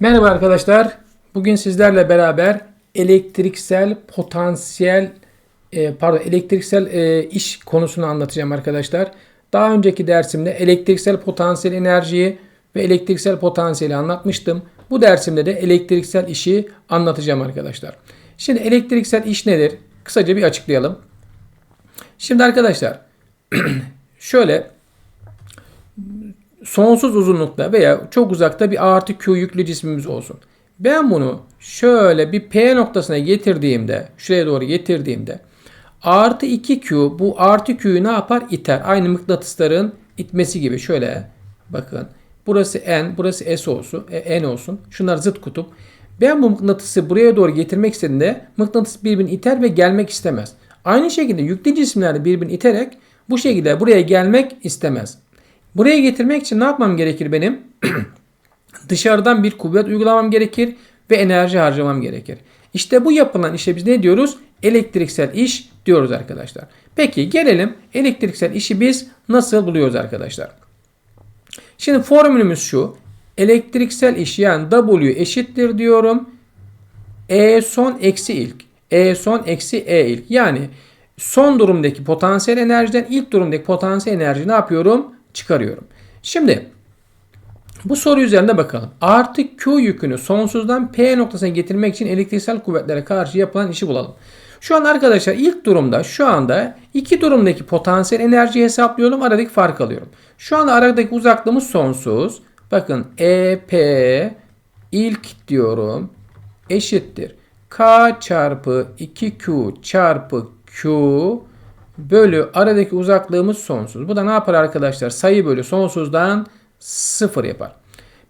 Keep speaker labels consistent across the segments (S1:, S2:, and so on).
S1: Merhaba arkadaşlar. Bugün sizlerle beraber elektriksel potansiyel e, pardon elektriksel e, iş konusunu anlatacağım arkadaşlar. Daha önceki dersimde elektriksel potansiyel enerjiyi ve elektriksel potansiyeli anlatmıştım. Bu dersimde de elektriksel işi anlatacağım arkadaşlar. Şimdi elektriksel iş nedir? Kısaca bir açıklayalım. Şimdi arkadaşlar şöyle sonsuz uzunlukta veya çok uzakta bir artı Q yüklü cismimiz olsun. Ben bunu şöyle bir P noktasına getirdiğimde, şuraya doğru getirdiğimde artı 2Q bu artı Q'yu ne yapar? İter. Aynı mıknatısların itmesi gibi. Şöyle bakın. Burası N, burası S olsun, e, N olsun. Şunlar zıt kutup. Ben bu mıknatısı buraya doğru getirmek istediğimde mıknatıs birbirini iter ve gelmek istemez. Aynı şekilde yüklü cisimler birbirini iterek bu şekilde buraya gelmek istemez. Buraya getirmek için ne yapmam gerekir benim? Dışarıdan bir kuvvet uygulamam gerekir ve enerji harcamam gerekir. İşte bu yapılan işe biz ne diyoruz? Elektriksel iş diyoruz arkadaşlar. Peki gelelim elektriksel işi biz nasıl buluyoruz arkadaşlar? Şimdi formülümüz şu. Elektriksel iş yani W eşittir diyorum. E son eksi ilk. E son eksi E ilk. Yani son durumdaki potansiyel enerjiden ilk durumdaki potansiyel enerji ne yapıyorum? Çıkarıyorum. Şimdi bu soru üzerinde bakalım. Artı Q yükünü sonsuzdan P noktasına getirmek için elektriksel kuvvetlere karşı yapılan işi bulalım. Şu an arkadaşlar ilk durumda şu anda iki durumdaki potansiyel enerjiyi hesaplıyorum. Aradaki fark alıyorum. Şu anda aradaki uzaklığımız sonsuz. Bakın EP ilk diyorum eşittir. K çarpı 2Q çarpı Q bölü aradaki uzaklığımız sonsuz. Bu da ne yapar arkadaşlar? Sayı bölü sonsuzdan 0 yapar.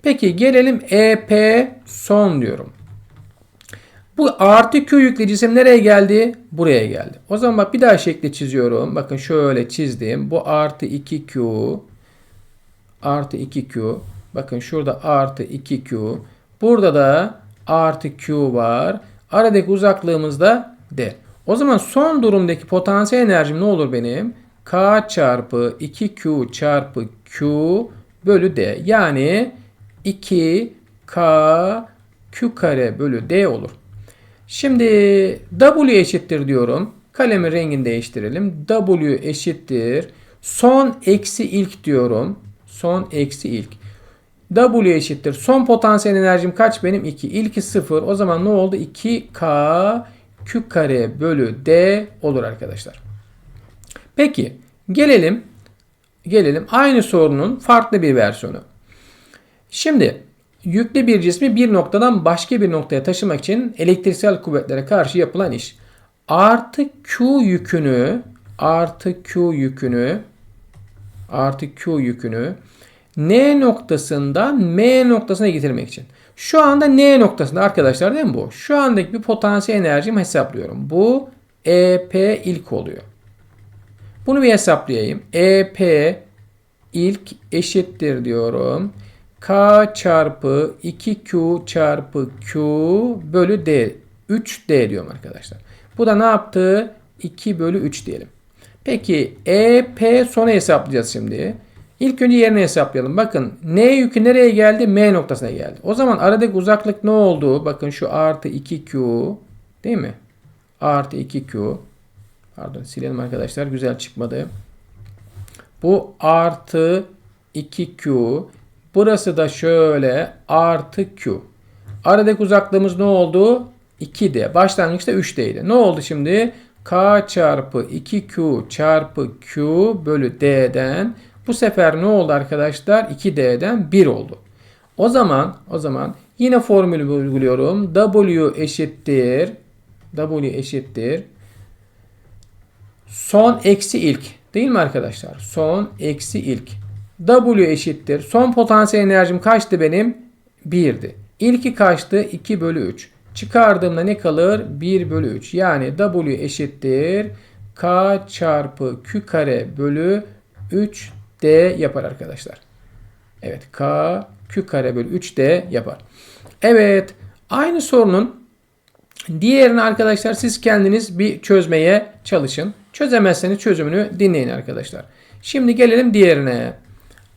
S1: Peki gelelim EP son diyorum. Bu artı Q yüklü cisim nereye geldi? Buraya geldi. O zaman bak bir daha şekli çiziyorum. Bakın şöyle çizdim. Bu artı 2Q artı 2Q. Bakın şurada artı 2Q. Burada da artı Q var. Aradaki uzaklığımız da D. O zaman son durumdaki potansiyel enerjim ne olur benim? K çarpı 2Q çarpı Q bölü D. Yani 2K Q kare bölü D olur. Şimdi W eşittir diyorum. Kalemin rengini değiştirelim. W eşittir. Son eksi ilk diyorum. Son eksi ilk. W eşittir. Son potansiyel enerjim kaç benim? 2. İlki 0. O zaman ne oldu? 2K Q kare bölü D olur arkadaşlar. Peki gelelim gelelim aynı sorunun farklı bir versiyonu. Şimdi yüklü bir cismi bir noktadan başka bir noktaya taşımak için elektriksel kuvvetlere karşı yapılan iş. Artı Q yükünü artı Q yükünü artı Q yükünü N noktasından M noktasına getirmek için. Şu anda N noktasında arkadaşlar değil mi bu? Şu andaki bir potansiyel enerjimi hesaplıyorum. Bu EP ilk oluyor. Bunu bir hesaplayayım. EP ilk eşittir diyorum. K çarpı 2Q çarpı Q bölü D. 3D diyorum arkadaşlar. Bu da ne yaptı? 2 bölü 3 diyelim. Peki EP sona hesaplayacağız şimdi. İlk önce yerini hesaplayalım. Bakın N yükü nereye geldi? M noktasına geldi. O zaman aradaki uzaklık ne oldu? Bakın şu artı 2Q değil mi? Artı 2Q. Pardon silelim arkadaşlar. Güzel çıkmadı. Bu artı 2Q. Burası da şöyle artı Q. Aradaki uzaklığımız ne oldu? 2D. Başlangıçta 3D'ydi. Ne oldu şimdi? K çarpı 2Q çarpı Q bölü D'den bu sefer ne oldu arkadaşlar? 2D'den 1 oldu. O zaman o zaman yine formülü uyguluyorum. W eşittir W eşittir son eksi ilk değil mi arkadaşlar? Son eksi ilk. W eşittir. Son potansiyel enerjim kaçtı benim? 1'di. İlki kaçtı? 2 bölü 3. Çıkardığımda ne kalır? 1 bölü 3. Yani W eşittir. K çarpı Q kare bölü 3 D yapar arkadaşlar. Evet K Q kare bölü 3D yapar. Evet aynı sorunun diğerini arkadaşlar siz kendiniz bir çözmeye çalışın. Çözemezseniz çözümünü dinleyin arkadaşlar. Şimdi gelelim diğerine.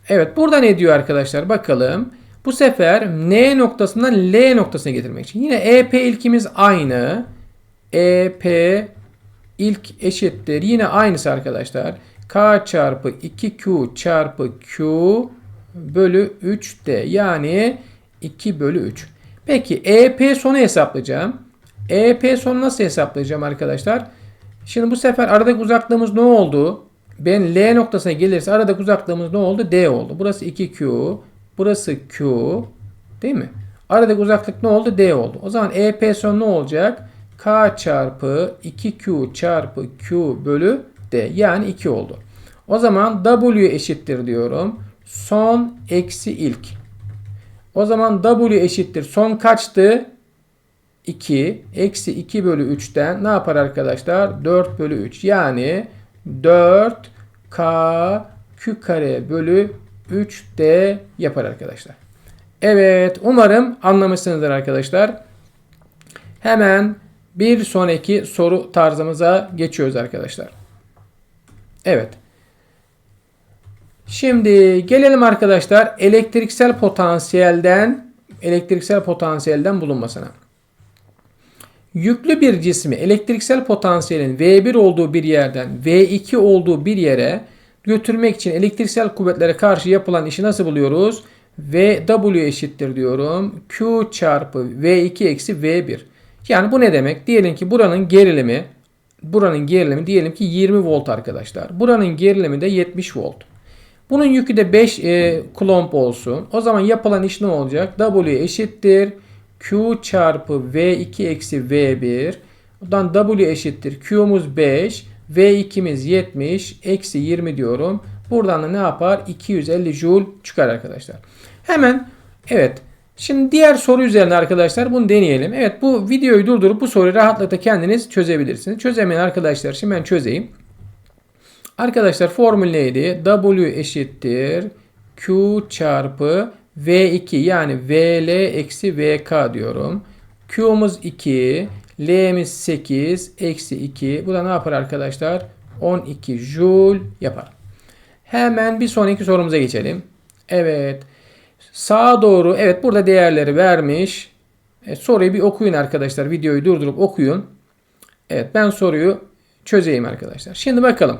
S1: Evet burada ne diyor arkadaşlar bakalım. Bu sefer N noktasından L noktasına getirmek için. Yine EP ilkimiz aynı. EP ilk eşittir. Yine aynısı arkadaşlar. K çarpı 2Q çarpı Q bölü 3D. Yani 2 bölü 3. Peki EP sonu hesaplayacağım. EP sonu nasıl hesaplayacağım arkadaşlar? Şimdi bu sefer aradaki uzaklığımız ne oldu? Ben L noktasına gelirse aradaki uzaklığımız ne oldu? D oldu. Burası 2Q. Burası Q. Değil mi? Aradaki uzaklık ne oldu? D oldu. O zaman EP son ne olacak? K çarpı 2Q çarpı Q bölü D. Yani 2 oldu. O zaman W eşittir diyorum. Son eksi ilk. O zaman W eşittir. Son kaçtı? 2. Eksi 2 bölü 3'ten ne yapar arkadaşlar? 4 bölü 3. Yani 4 K Q kare bölü 3D yapar arkadaşlar. Evet umarım anlamışsınızdır arkadaşlar. Hemen bir sonraki soru tarzımıza geçiyoruz arkadaşlar. Evet. Şimdi gelelim arkadaşlar elektriksel potansiyelden elektriksel potansiyelden bulunmasına. Yüklü bir cismi elektriksel potansiyelin V1 olduğu bir yerden V2 olduğu bir yere götürmek için elektriksel kuvvetlere karşı yapılan işi nasıl buluyoruz? VW eşittir diyorum. Q çarpı V2 eksi V1. Yani bu ne demek? Diyelim ki buranın gerilimi buranın gerilimi diyelim ki 20 volt arkadaşlar. Buranın gerilimi de 70 volt. Bunun yükü de 5 e, kulomb olsun. O zaman yapılan iş ne olacak? W eşittir. Q çarpı V2 eksi V1. Buradan W eşittir. Q'muz 5. V2'miz 70. Eksi 20 diyorum. Buradan da ne yapar? 250 joule çıkar arkadaşlar. Hemen evet. Şimdi diğer soru üzerine arkadaşlar bunu deneyelim. Evet bu videoyu durdurup bu soruyu rahatlıkla kendiniz çözebilirsiniz. Çözemeyen arkadaşlar şimdi ben çözeyim. Arkadaşlar formül neydi? W eşittir Q çarpı V2 yani VL eksi VK diyorum. Q'muz 2, L'miz 8, eksi 2. Bu da ne yapar arkadaşlar? 12 joule yapar. Hemen bir sonraki sorumuza geçelim. Evet. Sağa doğru evet burada değerleri vermiş. Evet, soruyu bir okuyun arkadaşlar. Videoyu durdurup okuyun. Evet ben soruyu çözeyim arkadaşlar. Şimdi bakalım.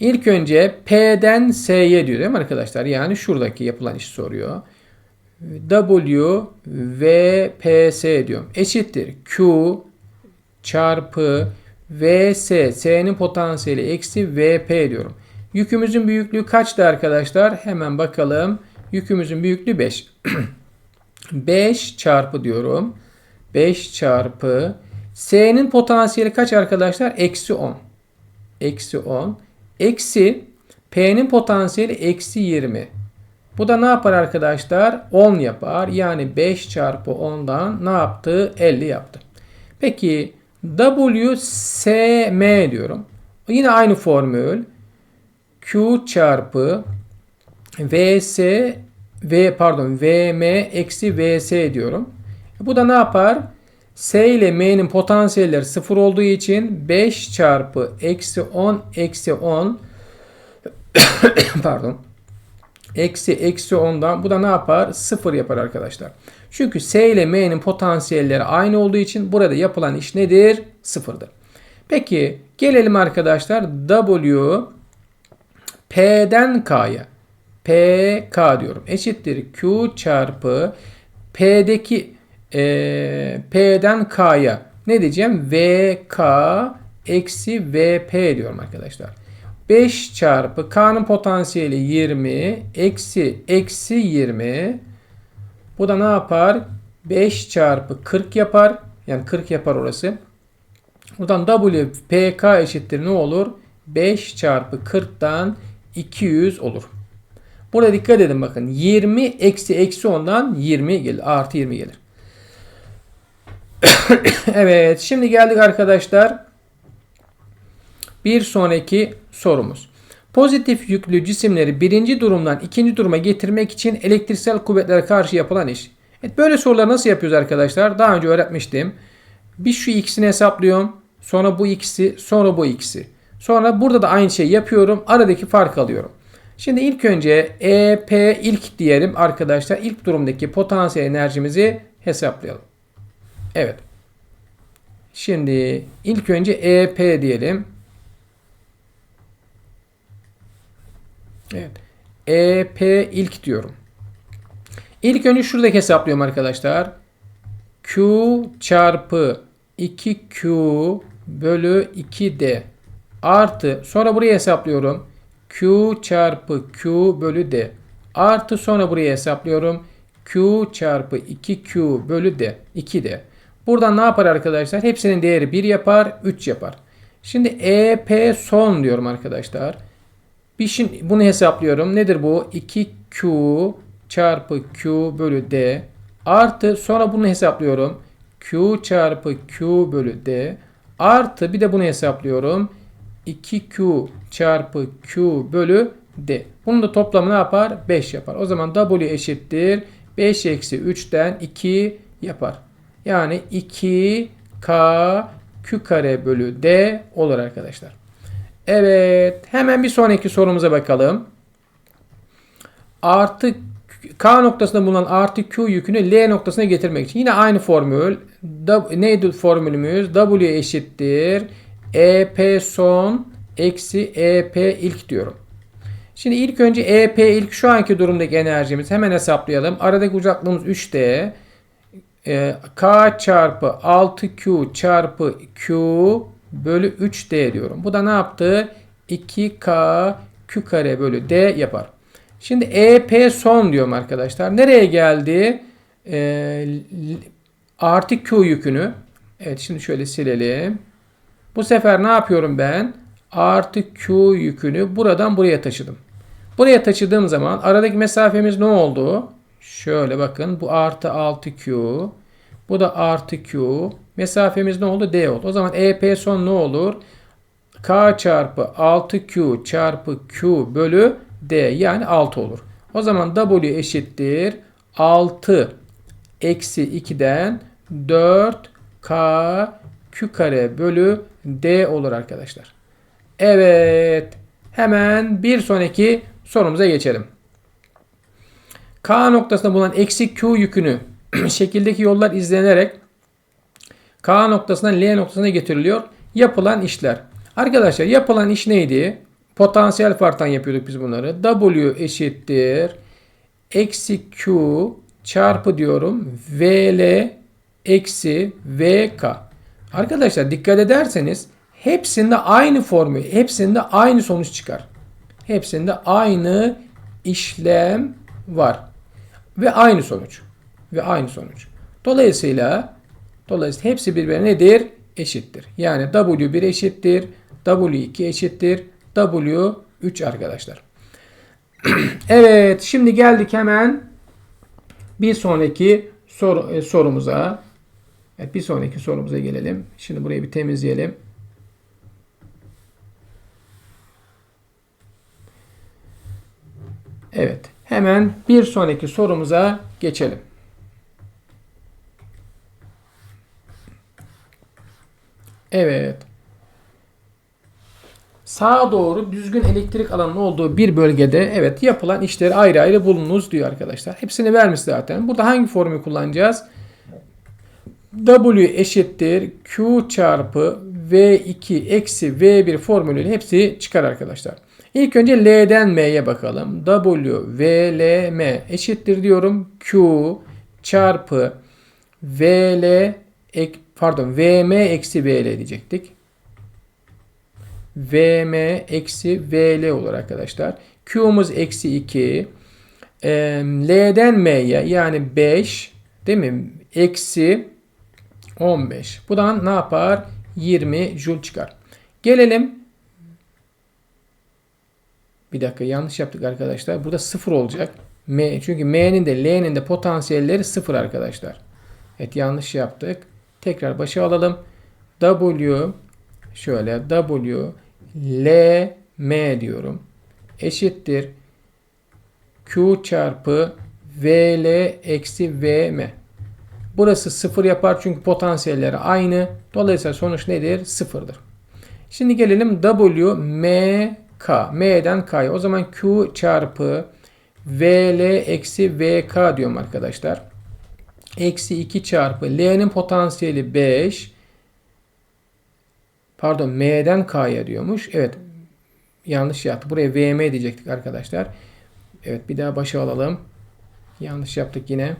S1: İlk önce P'den S'ye diyor değil mi arkadaşlar? Yani şuradaki yapılan işi soruyor. W V P S diyorum. Eşittir Q çarpı V S. S'nin potansiyeli eksi V P diyorum. Yükümüzün büyüklüğü kaçtı arkadaşlar? Hemen bakalım. Yükümüzün büyüklüğü 5. 5 çarpı diyorum. 5 çarpı S'nin potansiyeli kaç arkadaşlar? Eksi 10. Eksi 10. Eksi P'nin potansiyeli eksi 20. Bu da ne yapar arkadaşlar? 10 yapar. Yani 5 çarpı 10'dan ne yaptı? 50 yaptı. Peki W S M diyorum. Yine aynı formül. Q çarpı VS V pardon VM eksi VS diyorum. Bu da ne yapar? S ile M'nin potansiyelleri 0 olduğu için 5 çarpı eksi 10 eksi 10 pardon eksi eksi 10'dan bu da ne yapar? 0 yapar arkadaşlar. Çünkü S ile M'nin potansiyelleri aynı olduğu için burada yapılan iş nedir? 0'dır. Peki gelelim arkadaşlar W P'den K'ya. PK diyorum. Eşittir Q çarpı P'deki e, P'den K'ya ne diyeceğim? VK eksi VP diyorum arkadaşlar. 5 çarpı K'nın potansiyeli 20 eksi eksi 20 bu da ne yapar? 5 çarpı 40 yapar. Yani 40 yapar orası. Buradan W PK eşittir ne olur? 5 çarpı 40'dan 200 olur. Burada dikkat edin bakın. 20 eksi eksi 10'dan 20 gelir. Artı 20 gelir. evet şimdi geldik arkadaşlar. Bir sonraki sorumuz. Pozitif yüklü cisimleri birinci durumdan ikinci duruma getirmek için elektriksel kuvvetlere karşı yapılan iş. Evet, böyle sorular nasıl yapıyoruz arkadaşlar? Daha önce öğretmiştim. Bir şu ikisini hesaplıyorum. Sonra bu ikisi, sonra bu ikisi. Sonra burada da aynı şeyi yapıyorum. Aradaki fark alıyorum. Şimdi ilk önce EP ilk diyelim arkadaşlar. İlk durumdaki potansiyel enerjimizi hesaplayalım. Evet. Şimdi ilk önce EP diyelim. Evet. EP ilk diyorum. İlk önce şuradaki hesaplıyorum arkadaşlar. Q çarpı 2Q bölü 2D artı sonra buraya hesaplıyorum. Q çarpı Q bölü D artı sonra buraya hesaplıyorum. Q çarpı 2Q bölü D 2D. Buradan ne yapar arkadaşlar? Hepsinin değeri 1 yapar, 3 yapar. Şimdi EP son diyorum arkadaşlar. Bir şimdi bunu hesaplıyorum. Nedir bu? 2Q çarpı Q bölü D artı sonra bunu hesaplıyorum. Q çarpı Q bölü D artı bir de bunu hesaplıyorum. 2Q çarpı Q bölü D. Bunun da toplamı ne yapar? 5 yapar. O zaman W eşittir. 5 eksi 3'ten 2 yapar. Yani 2K Q kare bölü D olur arkadaşlar. Evet. Hemen bir sonraki sorumuza bakalım. Artı K noktasında bulunan artı Q yükünü L noktasına getirmek için. Yine aynı formül. Neydi formülümüz? W eşittir. EP son eksi EP ilk diyorum. Şimdi ilk önce EP ilk şu anki durumdaki enerjimiz hemen hesaplayalım. Aradaki uzaklığımız 3D. Ee, K çarpı 6Q çarpı Q bölü 3D diyorum. Bu da ne yaptı? 2K Q kare bölü D yapar. Şimdi EP son diyorum arkadaşlar. Nereye geldi? Ee, artı Q yükünü. Evet şimdi şöyle silelim. Bu sefer ne yapıyorum ben? Artı Q yükünü buradan buraya taşıdım. Buraya taşıdığım zaman aradaki mesafemiz ne oldu? Şöyle bakın bu artı 6Q. Bu da artı Q. Mesafemiz ne oldu? D oldu. O zaman EP son ne olur? K çarpı 6Q çarpı Q bölü D yani 6 olur. O zaman W eşittir 6 eksi 2'den 4K Q kare bölü D olur arkadaşlar. Evet. Hemen bir sonraki sorumuza geçelim. K noktasında bulunan eksi Q yükünü şekildeki yollar izlenerek K noktasından L noktasına getiriliyor. Yapılan işler. Arkadaşlar yapılan iş neydi? Potansiyel farktan yapıyorduk biz bunları. W eşittir. Eksi Q çarpı diyorum. VL eksi VK. Arkadaşlar dikkat ederseniz hepsinde aynı formül, hepsinde aynı sonuç çıkar. Hepsinde aynı işlem var. Ve aynı sonuç. Ve aynı sonuç. Dolayısıyla dolayısıyla hepsi birbirine nedir? Eşittir. Yani W1 eşittir. W2 eşittir. W3 arkadaşlar. evet şimdi geldik hemen bir sonraki sor, e, sorumuza. Evet, bir sonraki sorumuza gelelim. Şimdi burayı bir temizleyelim. Evet. Hemen bir sonraki sorumuza geçelim. Evet. Sağa doğru düzgün elektrik alanının olduğu bir bölgede evet yapılan işleri ayrı ayrı bulunuz diyor arkadaşlar. Hepsini vermiş zaten. Burada hangi formülü kullanacağız? W eşittir Q çarpı V2 eksi V1 formülüyle hepsi çıkar arkadaşlar. İlk önce L'den M'ye bakalım. W, V, L, M eşittir diyorum. Q çarpı V, L, ek, pardon VM eksi VL diyecektik. VM eksi VL olur arkadaşlar. Q'muz eksi 2. E, L'den M'ye yani 5 değil mi? Eksi 15. Buradan ne yapar? 20 Joule çıkar. Gelelim. Bir dakika yanlış yaptık arkadaşlar. Burada 0 olacak. M, çünkü M'nin de L'nin de potansiyelleri 0 arkadaşlar. Evet yanlış yaptık. Tekrar başa alalım. W şöyle W L M diyorum. Eşittir. Q çarpı V L eksi V M. Burası sıfır yapar çünkü potansiyelleri aynı. Dolayısıyla sonuç nedir? Sıfırdır. Şimdi gelelim W M K. M'den K'ya. O zaman Q çarpı VL eksi VK diyorum arkadaşlar. Eksi 2 çarpı L'nin potansiyeli 5. Pardon M'den K'ya diyormuş. Evet yanlış yaptık. Buraya VM diyecektik arkadaşlar. Evet bir daha başa alalım. Yanlış yaptık yine.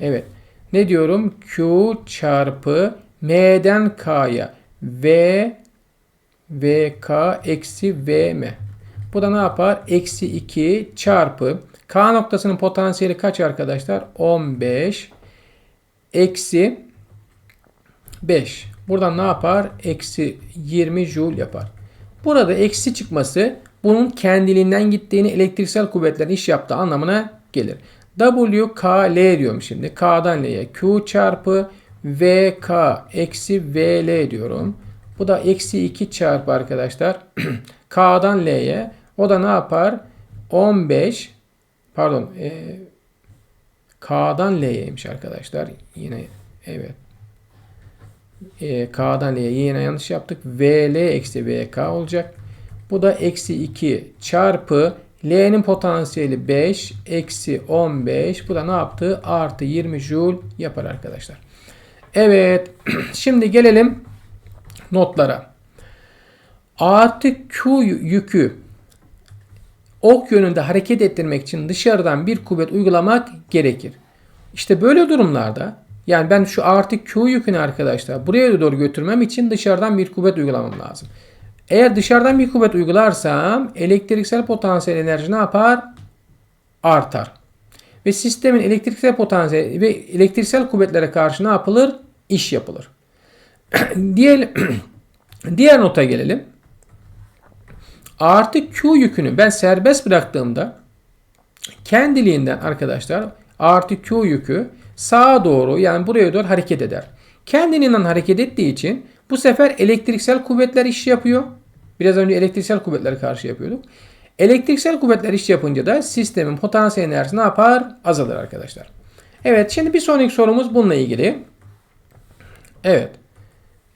S1: Evet. Ne diyorum? Q çarpı M'den K'ya V VK eksi VM. Bu da ne yapar? Eksi 2 çarpı K noktasının potansiyeli kaç arkadaşlar? 15 eksi 5. Buradan ne yapar? Eksi 20 joule yapar. Burada eksi çıkması bunun kendiliğinden gittiğini elektriksel kuvvetlerin iş yaptığı anlamına gelir. W K L diyorum şimdi. K'dan L'ye Q çarpı V K eksi V L diyorum. Bu da eksi 2 çarpı arkadaşlar. K'dan L'ye. O da ne yapar? 15 pardon e, K'dan L'yeymiş arkadaşlar. Yine evet. E, K'dan L'ye yine yanlış yaptık. VL eksi VK olacak. Bu da eksi 2 çarpı L'nin potansiyeli 5 eksi 15. Bu da ne yaptı? Artı 20 joule yapar arkadaşlar. Evet. Şimdi gelelim notlara. Artı Q yükü ok yönünde hareket ettirmek için dışarıdan bir kuvvet uygulamak gerekir. İşte böyle durumlarda yani ben şu artı Q yükünü arkadaşlar buraya doğru götürmem için dışarıdan bir kuvvet uygulamam lazım. Eğer dışarıdan bir kuvvet uygularsam elektriksel potansiyel enerji ne yapar? Artar. Ve sistemin elektriksel potansiyeli ve elektriksel kuvvetlere karşı ne yapılır? İş yapılır. diğer, diğer nota gelelim. Artı Q yükünü ben serbest bıraktığımda kendiliğinden arkadaşlar artı Q yükü sağa doğru yani buraya doğru hareket eder. Kendiliğinden hareket ettiği için bu sefer elektriksel kuvvetler iş yapıyor. Biraz önce elektriksel kuvvetlere karşı yapıyorduk. Elektriksel kuvvetler iş yapınca da sistemin potansiyel enerjisi ne yapar? Azalır arkadaşlar. Evet şimdi bir sonraki sorumuz bununla ilgili. Evet.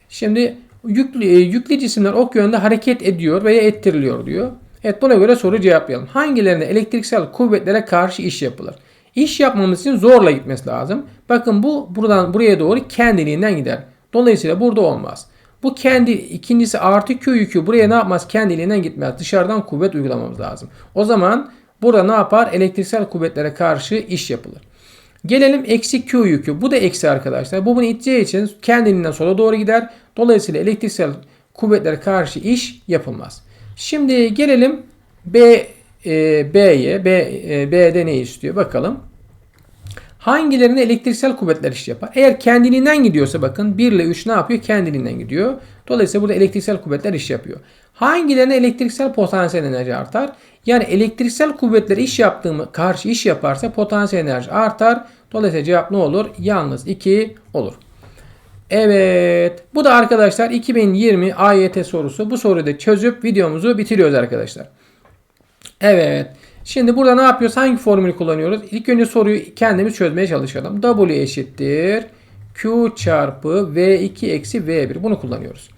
S1: Şimdi yüklü, yüklü cisimler ok yönünde hareket ediyor veya ettiriliyor diyor. Evet buna göre soru cevaplayalım. Hangilerinde elektriksel kuvvetlere karşı iş yapılır? İş yapmamız için zorla gitmesi lazım. Bakın bu buradan buraya doğru kendiliğinden gider. Dolayısıyla burada olmaz. Bu kendi ikincisi artı Q yükü buraya ne yapmaz? Kendiliğinden gitmez. Dışarıdan kuvvet uygulamamız lazım. O zaman burada ne yapar? Elektriksel kuvvetlere karşı iş yapılır. Gelelim eksi Q yükü. Bu da eksi arkadaşlar. Bu bunu iteceği için kendiliğinden sola doğru gider. Dolayısıyla elektriksel kuvvetlere karşı iş yapılmaz. Şimdi gelelim B e, B'ye. B, e, B'de ne istiyor? Bakalım. Hangilerine elektriksel kuvvetler iş yapar? Eğer kendiliğinden gidiyorsa bakın 1 ile 3 ne yapıyor? Kendiliğinden gidiyor. Dolayısıyla burada elektriksel kuvvetler iş yapıyor. Hangilerine elektriksel potansiyel enerji artar? Yani elektriksel kuvvetler iş yaptığımı karşı iş yaparsa potansiyel enerji artar. Dolayısıyla cevap ne olur? Yalnız 2 olur. Evet. Bu da arkadaşlar 2020 AYT sorusu. Bu soruyu da çözüp videomuzu bitiriyoruz arkadaşlar. Evet. Şimdi burada ne yapıyoruz? Hangi formülü kullanıyoruz? İlk önce soruyu kendimiz çözmeye çalışalım. W eşittir. Q çarpı V2 eksi V1. Bunu kullanıyoruz.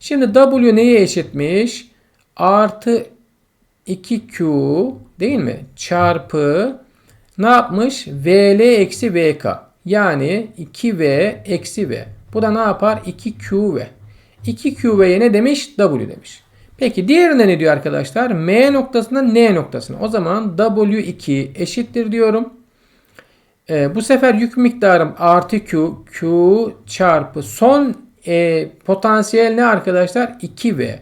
S1: Şimdi W neye eşitmiş? Artı 2Q değil mi? Çarpı ne yapmış? VL eksi VK. Yani 2V eksi V. Bu da ne yapar? 2QV. 2QV'ye ne demiş? W demiş. Peki diğerine ne diyor arkadaşlar? M noktasına N noktasına. O zaman W2 eşittir diyorum. Ee, bu sefer yük miktarım artı Q. Q çarpı son e, potansiyel ne arkadaşlar? 2V.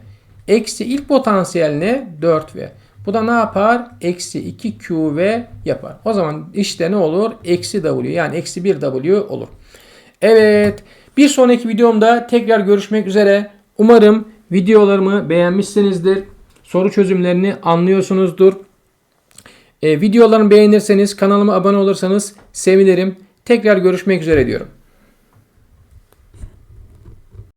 S1: Eksi ilk potansiyel ne? 4V. Bu da ne yapar? Eksi 2QV yapar. O zaman işte ne olur? Eksi W yani eksi 1W olur. Evet. Bir sonraki videomda tekrar görüşmek üzere. Umarım videolarımı beğenmişsinizdir. Soru çözümlerini anlıyorsunuzdur. E, videolarımı beğenirseniz kanalıma abone olursanız sevinirim. Tekrar görüşmek üzere diyorum.